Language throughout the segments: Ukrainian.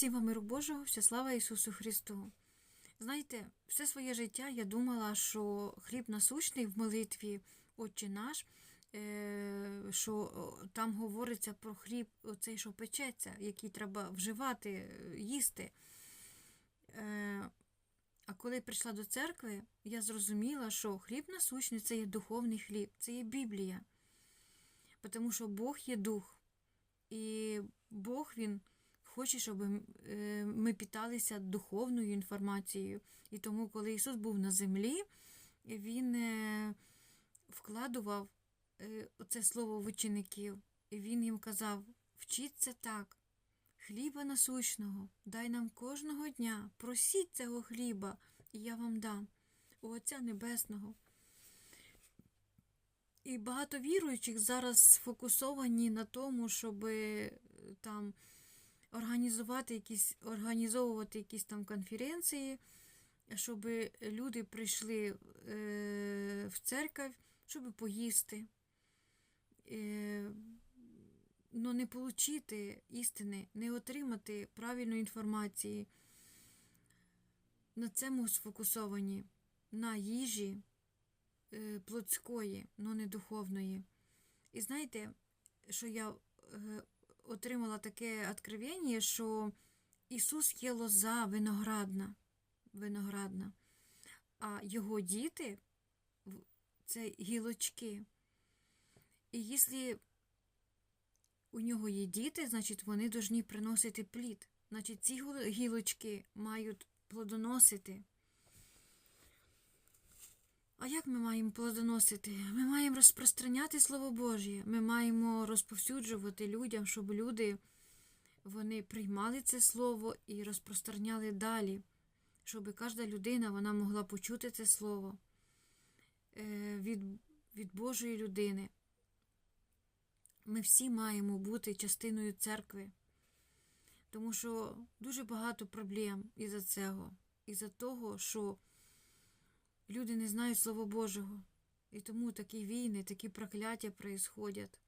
Всім вам миру Божого, вся слава Ісусу Христу. Знаєте, все своє життя я думала, що хліб насущний в молитві Отче наш, е, що там говориться про хліб, оцей, що печеться, який треба вживати, е, їсти. Е, А коли прийшла до церкви, я зрозуміла, що хліб насущний це є духовний хліб, це є Біблія. Тому що Бог є дух. І Бог Він хоче, щоб е, ми питалися духовною інформацією. І тому, коли Ісус був на землі, Він е, вкладував е, це слово в учеників. І Він їм казав: вчіться так, хліба насущного, дай нам кожного дня, просіть цього хліба, і я вам дам у Отця Небесного. І багато віруючих зараз сфокусовані на тому, щоб там організувати якісь, організовувати якісь там конференції, щоб люди прийшли е, в церковь, щоб поїсти. Е, но не отримати істини, не отримати правильної інформації. На цьому сфокусовані на їжі е, плотської, но не духовної. І знаєте, що я отримала таке откровення, що Ісус є лоза виноградна, виноградна, а його діти це гілочки. І якщо у нього є діти, значить вони повинні приносити плід. Значить, ці гілочки мають плодоносити. А як ми маємо плодоносити? Ми маємо розпространяти Слово Божє. Ми маємо розповсюджувати людям, щоб люди вони приймали це слово і розпространяли далі, щоб кожна людина вона могла почути це слово е, від, від Божої людини. Ми всі маємо бути частиною церкви, тому що дуже багато проблем із-за цього, із-за того, що люди не знають Слова Божого. І тому такі війни, такі прокляття происходять.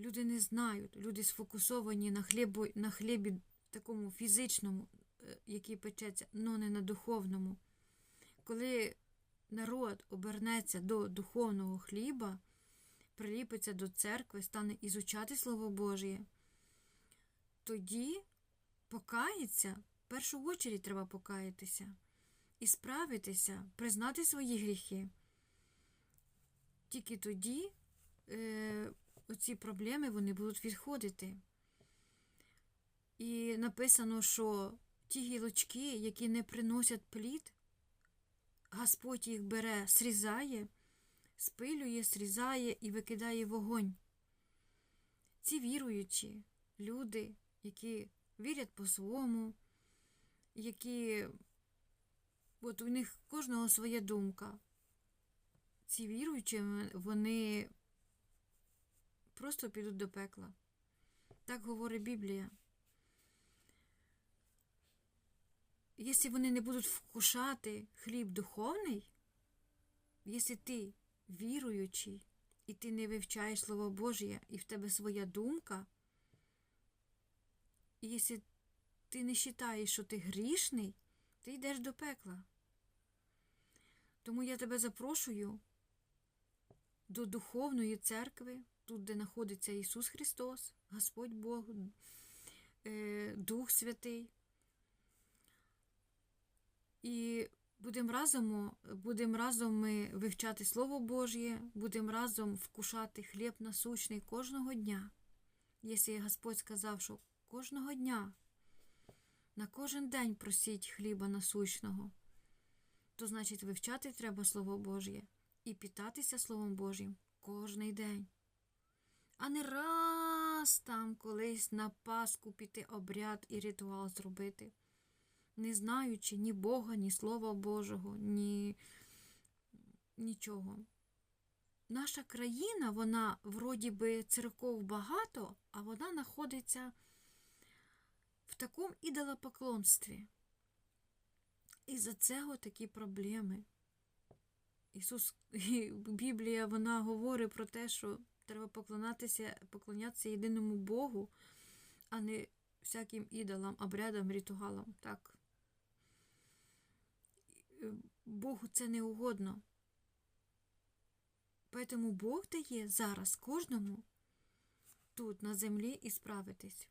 Люди не знають, люди сфокусовані на хлібі, на хлібі такому фізичному, е, який печеться, але не на духовному. Коли народ обернеться до духовного хліба, приліпиться до церкви, стане ізучати Слово Божє, тоді покається, в першу очередь треба покаятися і справитися, признати свої гріхи. Тільки тоді е, оці проблеми вони будуть відходити. І написано, що ті гілочки, які не приносять плід, Господь їх бере, срізає, спилює, срізає і викидає вогонь. Ці віруючі люди, які вірять по-своєму, які От у них кожного своя думка. Ці віруючі, вони просто підуть до пекла. Так говорить Біблія. Якщо вони не будуть вкушати хліб духовний, якщо ти віруючий, і ти не вивчаєш Слово Божє, і в тебе своя думка, і якщо ти не вважаєш, що ти грішний, ти йдеш до пекла. Тому я тебе запрошую до духовної церкви, тут, де знаходиться Ісус Христос, Господь Бог, е, Дух Святий. І будемо разом, будем разом ми вивчати Слово Божє, будемо разом вкушати хліб насущний кожного дня. Якщо Господь сказав, що кожного дня на кожен день просіть хліба насущного, то значить вивчати треба Слово Божє і питатися Словом Божим кожний день. А не раз там колись на Пасху піти обряд і ритуал зробити, не знаючи ні Бога, ні Слова Божого, ні нічого. Наша країна, вона вроді би церков багато, а вона знаходиться в такому ідолопоклонстві. І за цього такі проблеми. Ісус, Біблія вона говорить про те, що треба поклонятися, поклонятися єдиному Богу, а не всяким ідолам, обрядам, ритуалам. Так. Е, Богу це не угодно. Поэтому Бог дає зараз кожному тут, на землі, і справитись.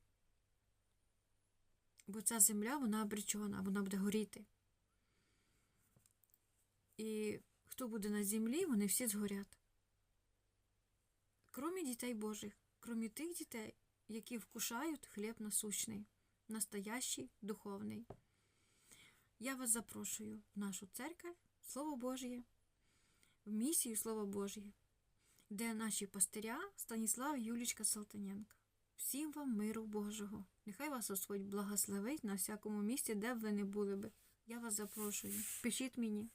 Бо ця земля, вона обречена, вона буде горіти. І хто буде на землі, вони всі згорять. Кромі дітей Божих, кромі тих дітей, які вкушають хліб насущний, настоящий, духовний. Я вас запрошую в нашу церковь, Слово Божє, в місію Слова Божє, де наші пастиря Станіслав Юлічка Салтаненко. Всім вам миру Божого. Нехай вас Господь благословить на всякому місці, де б ви не були би. Я вас запрошую. Пишіть мені.